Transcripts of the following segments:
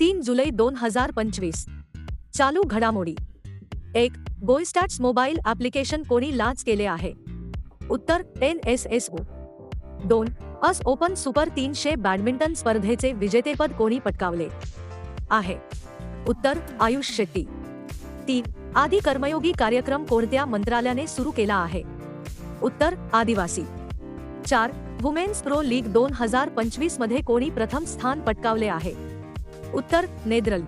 तीन जुलै दोन हजार पंचवीस. चालू घडामोडी. एक गोयस्टाट्स मोबाईल ॲप्लिकेशन कोणी लाच केले आहे? उत्तर एन एस एस ओ. दोन अस ओपन सुपर तीनशे बॅडमिंटन स्पर्धेचे विजेतेपद कोणी पटकावले? आहे. उत्तर आयुष शेट्टी. तीन आदी कर्मयोगी कार्यक्रम कोणत्या मंत्रालयाने सुरू केला आहे? उत्तर आदिवासी. चार वुमेन्स प्रो लीग दोन हजार पंचवीसमध्ये कोणी प्रथम स्थान पटकावले आहे? उत्तर नेदरल.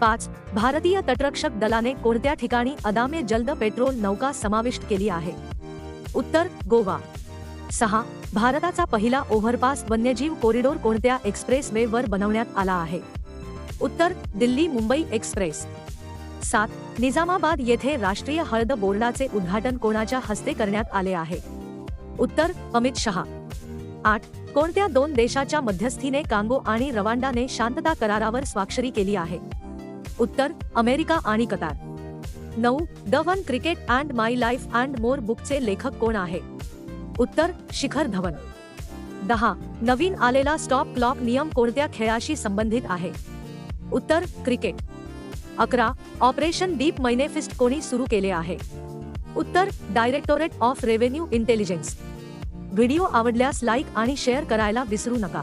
पाच भारतीय तटरक्षक दलाने कोणत्या ठिकाणी अदामे जलद पेट्रोल नौका समाविष्ट केली आहे? उत्तर गोवा. सहा भारताचा पहिला ओव्हरपास वन्यजीव कॉरिडोर कोणत्या एक्सप्रेस वे वर बनवण्यात आला आहे? उत्तर दिल्ली मुंबई एक्सप्रेस. सात निजामाबाद येथे राष्ट्रीय हळद बोर्डाचे उद्घाटन कोणाच्या हस्ते करण्यात आले आहे? उत्तर अमित शहा. आठ कोणत्या दोन देशाच्या मध्यस्थीने कांगो आणि रवांडाने शांतता करारावर स्वाक्षरी केली आहे? उत्तर अमेरिका आणि कतार. नऊ the one cricket and my life and more बुकचे लेखक कोण आहे? उत्तर शिखर धवन. दहा नवीन आलेला स्टॉप क्लॉक नियम कोणत्या खेळाशी संबंधित आहे? उत्तर क्रिकेट. अकरा ऑपरेशन डीप मैनेफिस्ट कोणी सुरू केले आहे? उत्तर directorate of revenue intelligence. Video आवडल्यास लाईक आणि शेअर करायला विसरू नका.